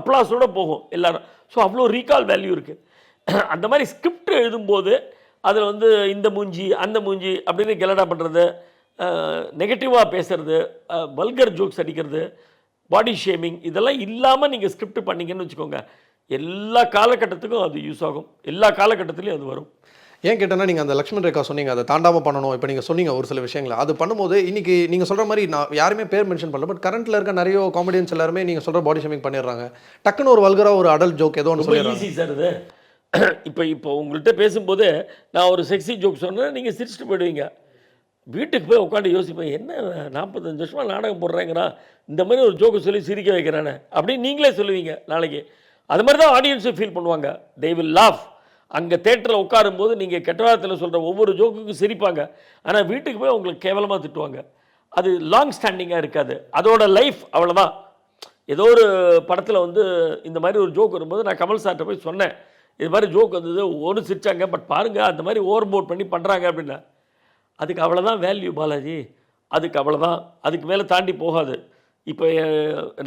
அப்ளாஸோட போகும் எல்லாரும். ஸோ அவ்வளோ ரீகால் வேல்யூ இருக்குது அந்த மாதிரி ஸ்கிரிப்ட் எழுதும்போது அதில் வந்து இந்த மூஞ்சி அந்த மூஞ்சி அப்படின்னு கெலடா பண்ணுறது நெகட்டிவாக பேசுறது வல்கர் ஜோக்ஸ் அடிக்கிறது பாடி ஷேமிங் இதெல்லாம் இல்லாமல் நீங்கள் ஸ்கிரிப்ட் பண்ணீங்கன்னு வச்சுக்கோங்க. எல்லா காலகட்டத்துக்கும் அது யூஸ் ஆகும். எல்லா காலகட்டத்துலேயும் அது வரும். ஏன் கேட்டேன்னா நீங்கள் அந்த லக்ஷ்மண் ரேகா சொன்னீங்க அதை தாண்டாமல் பண்ணணும். இப்போ நீங்கள் சொன்னீங்க ஒரு சில விஷயங்களை. அது பண்ணும்போது இன்னைக்கு நீங்கள் சொல்கிற மாதிரி நான் யாருமே பேர் மென்ஷன் பண்ணல. பட் கரண்ட்டில் இருக்க நிறைய காமெடியன்ஸ் எல்லாருமே நீங்கள் சொல்கிற பாடி ஷேமிங் பண்ணிடுறாங்க. டக்குன்னு ஒரு வல்கரா ஒரு அடல்ட் ஜோக் ஏதோ ஒன்று சொல்லிடுறாங்க. சார் இது. [clears throat] இப்போ இப்போ உங்கள்கிட்ட பேசும்போது நான் ஒரு செக்ஸி ஜோக் சொன்னேன் நீங்கள் சிரிச்சுட்டு போயிடுவீங்க. வீட்டுக்கு போய் உட்காந்து யோசிப்பேன் என்ன நாற்பத்தஞ்சு வருஷமாக நாடகம் போடுறேங்கிறான் இந்த மாதிரி ஒரு ஜோக்கு சொல்லி சிரிக்க வைக்கிறானே. அப்படின்னு நீங்களே சொல்லுவீங்க நாளைக்கு. அது மாதிரி தான் ஆடியன்ஸும் ஃபீல் பண்ணுவாங்க. தே வில் லாஃப் அங்கே தேட்டரில் உட்காரும்போது நீங்கள் கெட்டவாரத்தில் சொல்கிற ஒவ்வொரு ஜோக்குக்கும் சிரிப்பாங்க. ஆனால் வீட்டுக்கு போய் உங்களுக்கு கேவலமாக திட்டுவாங்க. அது லாங் ஸ்டாண்டிங்காக இருக்காது. அதோட லைஃப் அவ்வளோதான் ஏதோ ஒரு படத்தில் வந்து இந்த மாதிரி ஒரு ஜோக் வரும்போது நான் கமல் சார்கிட்ட போய் சொன்னேன். இது மாதிரி ஜோக் வந்தது ஒன்று சிரிச்சாங்க. பட் பாருங்கள் அந்த மாதிரி ஓவர் போட் பண்ணி பண்ணுறாங்க அப்படின்னா அதுக்கு அவ்வளோதான் வேல்யூ பாலாஜி. அதுக்கு அவ்வளோதான் அதுக்கு மேலே தாண்டி போகாது. இப்போ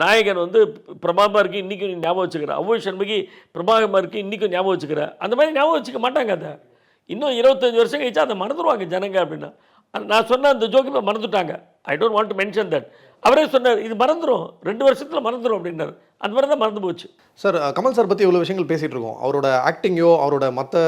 நாயகன் வந்து பிரபாகருக்கு இன்றைக்கும் ஞாபகம் வச்சுக்கிறேன் அவ்வை சண்முகி பிரபாகருக்கு இன்றைக்கும் ஞாபகம் வச்சுக்கிறேன் அந்த மாதிரி ஞாபகம் வச்சுக்க மாட்டாங்க அதை. இன்னும் இருபத்தஞ்சி வருஷம் கழிச்சா அதை மறந்துடுவாங்க ஜனங்க அப்படின்னா. நான் சொன்ன அந்த ஜோக்கு மறந்துட்டாங்க. I don't want to mention that அவரே சொன்னார் இது மறந்துடும் ரெண்டு வருஷத்தில் மறந்துடும் அப்படின்னாரு. அந்த மாதிரி தான் மறந்து போச்சு. சார் கமல் சார் பற்றி இவ்வளோ விஷயங்கள் பேசிகிட்டு இருக்கோம். அவரோட ஆக்டிங்கோ அவரோட மற்ற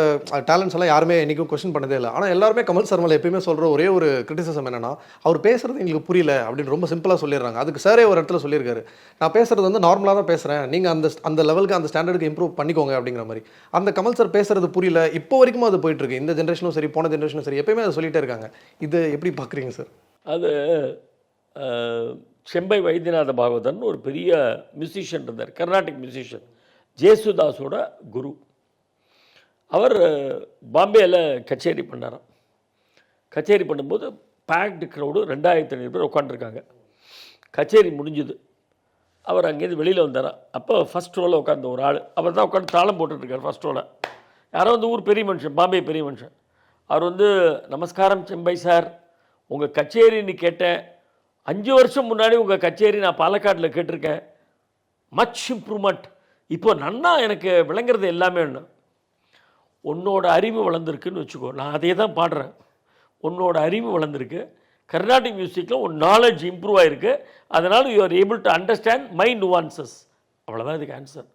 டேலண்ட்ஸ் எல்லாம் யாருமே என்றைக்கும் கொஸ்டின் பண்ணதே இல்லை. ஆனால் எல்லாருமே கமல் சார் மேலே எப்பயுமே சொல்கிற ஒரே ஒரு கிரிட்டிசிசம் என்னன்னா அவர் பேசுறது எங்களுக்கு புரியல அப்படின்னு ரொம்ப சிம்பிளாக சொல்லிடுறாங்க. அதுக்கு சாரே ஒரு இடத்துல சொல்லியிருக்காரு. நான் பேசுறது வந்து நார்மலாக தான் பேசுகிறேன் நீங்கள் அந்த அந்த லெவலுக்கு அந்த ஸ்டாண்டர்டுக்கு இம்ப்ரூவ் பண்ணிக்கோங்க அப்படிங்கிற மாதிரி. அந்த கமல் சார் பேசுறது புரியல. இப்போ வரைக்கும் அது போயிட்டு இருக்கு. இந்த ஜென்ரேஷனும் சரி போன ஜென்ரேஷனும் சரி எப்பயுமே அதை சொல்லிட்டே இருக்காங்க. இது எப்படி பார்க்குறீங்க சார் அது செம்பை வைத்தியநாத பாகவதன் ஒரு பெரிய மியூசிஷியன் இருந்தார். கர்நாடிக் மியூசிஷியன் ஜேசுதாஸோட குரு. அவர் பாம்பேயில் கச்சேரி பண்ணாராம். கச்சேரி பண்ணும்போது பேக்டு க்ரௌடு ரெண்டாயிரத்தி ஐநூறு பேர் உட்காந்துருக்காங்க கச்சேரி முடிஞ்சுது. அவர் அங்கேருந்து வெளியில் வந்தாராம் அப்போ ஃபஸ்ட் ரோவில் உட்காந்து ஒரு ஆள். அவர் தான் உட்காந்து தாளம் போட்டுட்ருக்கார் ஃபஸ்ட் ரோவில் யாரோ வந்து ஊர் பெரிய மனுஷன் பாம்பே பெரிய மனுஷன். அவர் வந்து நமஸ்காரம் செம்பை சார். உங்கள் கச்சேரின்னு கேட்டேன். அஞ்சு வருஷம் முன்னாடி உங்கள் கச்சேரி நான் பாலக்காட்டில் கேட்டிருக்கேன். மச் இம்ப்ரூவ்மெண்ட் இப்போ நன்னா எனக்கு விளங்குறது எல்லாமே ஒன்று உன்னோட அறிவு வளர்ந்துருக்குன்னு வச்சுக்கோ. நான் அதே தான் பாடுறேன். உன்னோட அறிவு வளர்ந்துருக்கு. கர்நாடிக் மியூசிக்கில் உன் நாலேஜ் இம்ப்ரூவ் ஆயிருக்கு. அதனால் you are able to understand my nuances. அவ்வளோதான் இதுக்கு ஆன்சர்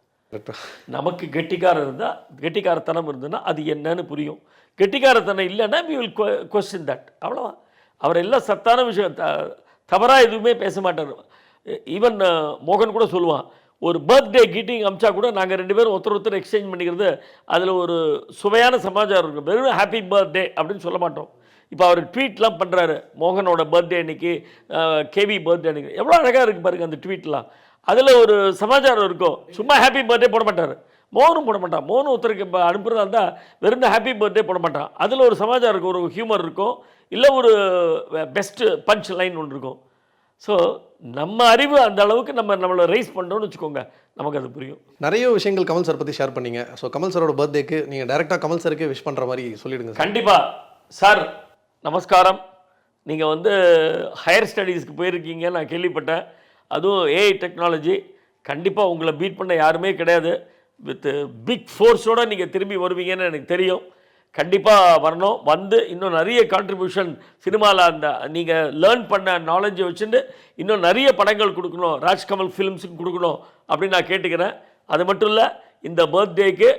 நமக்கு கெட்டிக்காரம் இருந்தால் கெட்டிக்காரத்தனம் இருந்ததுன்னா அது என்னன்னு புரியும். கெட்டிக்காரத்தனம் இல்லைன்னா வி வில் கொஸ்டின் தட் அவ்வளோதான் அவர் எல்லாம் சத்தான விஷயம் தவறாக எதுவுமே பேச மாட்டார். ஈவன் மோகன் கூட சொல்லுவான் ஒரு பர்த்டே கீட்டிங் அமிச்சா கூட நாங்கள் ரெண்டு பேரும் ஒருத்தர் ஒருத்தர் எக்ஸ்சேஞ்ச் பண்ணிக்கிறது அதில் ஒரு சுவையான சமாச்சாரம் இருக்கும். வெறும் ஹாப்பி பர்த்டே அப்படின்னு சொல்ல மாட்டோம். இப்போ அவர் ட்வீட்லாம் பண்ணுறாரு மோகனோட பர்த்டே அன்னைக்கு கேவி பர்த்டே அன்னைக்கு. எவ்வளோ அழகாக இருக்குது பாருங்க அந்த ட்வீட்லாம் அதில் ஒரு சமாச்சாரம் இருக்கும். சும்மா ஹாப்பி பர்த்டே போட மாட்டார். மோகனும் போட மாட்டான். மோகனும் ஒருத்தருக்கு இப்போ அனுப்புறதா இருந்தால் வெறும் ஹாப்பி பர்த்டே போட மாட்டான். அதில் ஒரு சமாச்சாரம் இருக்கும் ஒரு ஹியூமர் இருக்கும் இல்லை ஒரு பெஸ்ட்டு பஞ்ச் லைன் ஒன்று இருக்கும். ஸோ நம்ம அறிவு அந்த அளவுக்கு நம்ம நம்மளை ரைஸ் பண்ணுறோம்னு வச்சுக்கோங்க. நமக்கு அது புரியும். நிறைய விஷயங்கள் கமல் சார் பற்றி ஷேர் பண்ணீங்க. ஸோ கமல் சாரோட பர்த்டேக்கு நீங்கள் டேரெக்டாக கமல் சாருக்கு விஷ் பண்ணுற மாதிரி சொல்லிடுங்க கண்டிப்பாக சார் நமஸ்காரம். நீங்கள் வந்து ஹையர் ஸ்டடீஸ்க்கு போயிருக்கீங்க நான் கேள்விப்பட்டேன். அதுவும் ஏஐ டெக்னாலஜி கண்டிப்பாக உங்களை பீட் பண்ண யாருமே கிடையாது. வித் பிக் ஃபோர்ஸோடு நீங்கள் திரும்பி வருவீங்கன்னு எனக்கு தெரியும். கண்டிப்பாக வரணும். வந்து இன்னும் நிறைய கான்ட்ரிபியூஷன் சினிமாவில் அந்த நீங்கள் லேர்ன் பண்ண நாலேஜை வச்சுட்டு இன்னும் நிறைய படங்கள் கொடுக்கணும். ராஜ்கமல் ஃபிலிம்ஸுக்கு கொடுக்கணும் அப்படின்னு நான் கேட்டுக்கிறேன். அது மட்டும் இல்லை இந்த பர்த்டேக்கு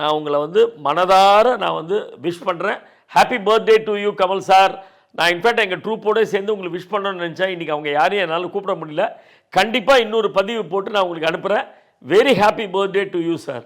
நான் உங்களை வந்து மனதார நான் வந்து விஷ் பண்ணுறேன் happy birthday to you Kamal sir நான் இன்ஃபேக்ட் எங்கள் ட்ரூப்போட சேர்ந்து உங்களுக்கு விஷ் பண்ணணும்னு நினச்சேன். இன்றைக்கி அவங்க யாரையும் என்னால் கூப்பிட முடியல. கண்டிப்பாக இன்னொரு பதிவு போட்டு நான் உங்களுக்கு அனுப்புகிறேன் very happy birthday to you sir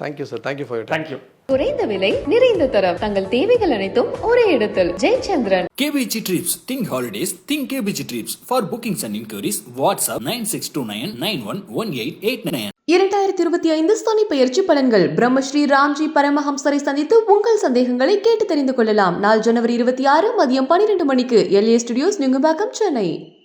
thank you sir thank you for you thank you குறைந்த விலை நிறைந்த தரம் தங்கள் தேவைகள் அனைத்தும் ஒரே இடத்தில் Jayachandran KBG Trips. Think holidays. Think KBG Trips. For bookings and inquiries, WhatsApp 9629911889. இரண்டாயிரத்தி இருபத்தி ஐந்து சனி பெயர்ச்சி பலன்கள் பிரம்மஸ்ரீ ராம்ஜி பரமஹம்சரை சந்தித்து உங்கள் சந்தேகங்களை கேட்டு தெரிந்து கொள்ளலாம் நாள் ஜனவரி இருபத்தி ஆறு மதியம் பன்னிரண்டு மணிக்கு எல்ஏ ஸ்டுடியோஸ் நுங்கம்பாக்கம் சென்னை